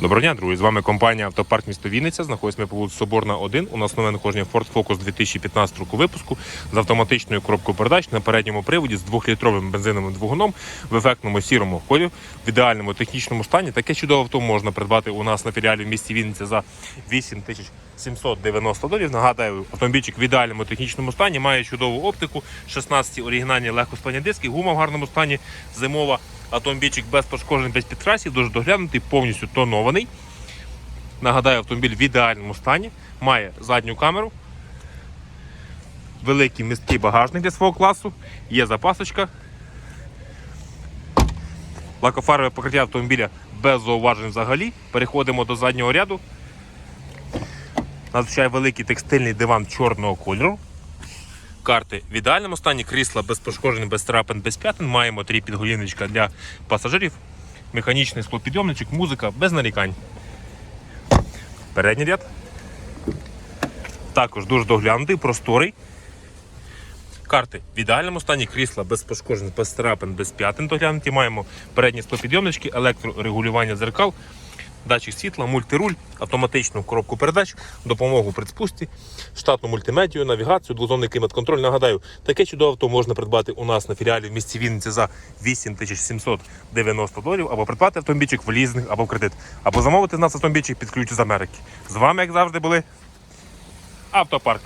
Доброго дня, друзі. З вами компанія Автопарк місто Вінниця. Знаходимося ми по вулиці Соборна 1. У нас нове надходження Ford Focus 2015 року випуску з автоматичною коробкою передач на передньому приводі з 2-літровим бензиновим двигуном в ефектному сірому колі, в ідеальному технічному стані. Таке чудове авто можна придбати у нас на філіалі в місті Вінниця за 8790 доларів. Нагадаю, автомобільчик в ідеальному технічному стані, має чудову оптику, 16 оригінальні легкосплавні диски, гума в гарному стані, зимова. Автомобільчик без пошкоджень, без підкрасів, дуже доглянутий, повністю тонований. Нагадаю, автомобіль в ідеальному стані, має задню камеру, великий місткий багажник для свого класу, є запасочка. Лакофарове покриття автомобіля без зауважень взагалі. Переходимо до заднього ряду. Надзвичайно великий текстильний диван чорного кольору. Карти в ідеальному стані, крісла без пошкоджень, без трапин, без п'ятин. Маємо три підголівничка для пасажирів, механічний склопідйомничок, музика без нарікань. Передній ряд. Також дуже доглянутий, просторий. Карти в ідеальному стані, крісла без пошкоджень, без трапин, без п'ятин доглянуті. Маємо передні склопідйомнички, електрорегулювання дзеркал, датчик світла, мультируль, автоматичну коробку передач, допомогу при спусті, штатну мультимедію, навігацію, двозонний клімат-контроль. Нагадаю, таке чудове авто можна придбати у нас на філіалі в місті Вінниці за 8790 доларів, або придбати автомобільчик в лізинг або в кредит, або замовити в нас автомобільчик під ключ з Америки. З вами, як завжди, були Автопарк.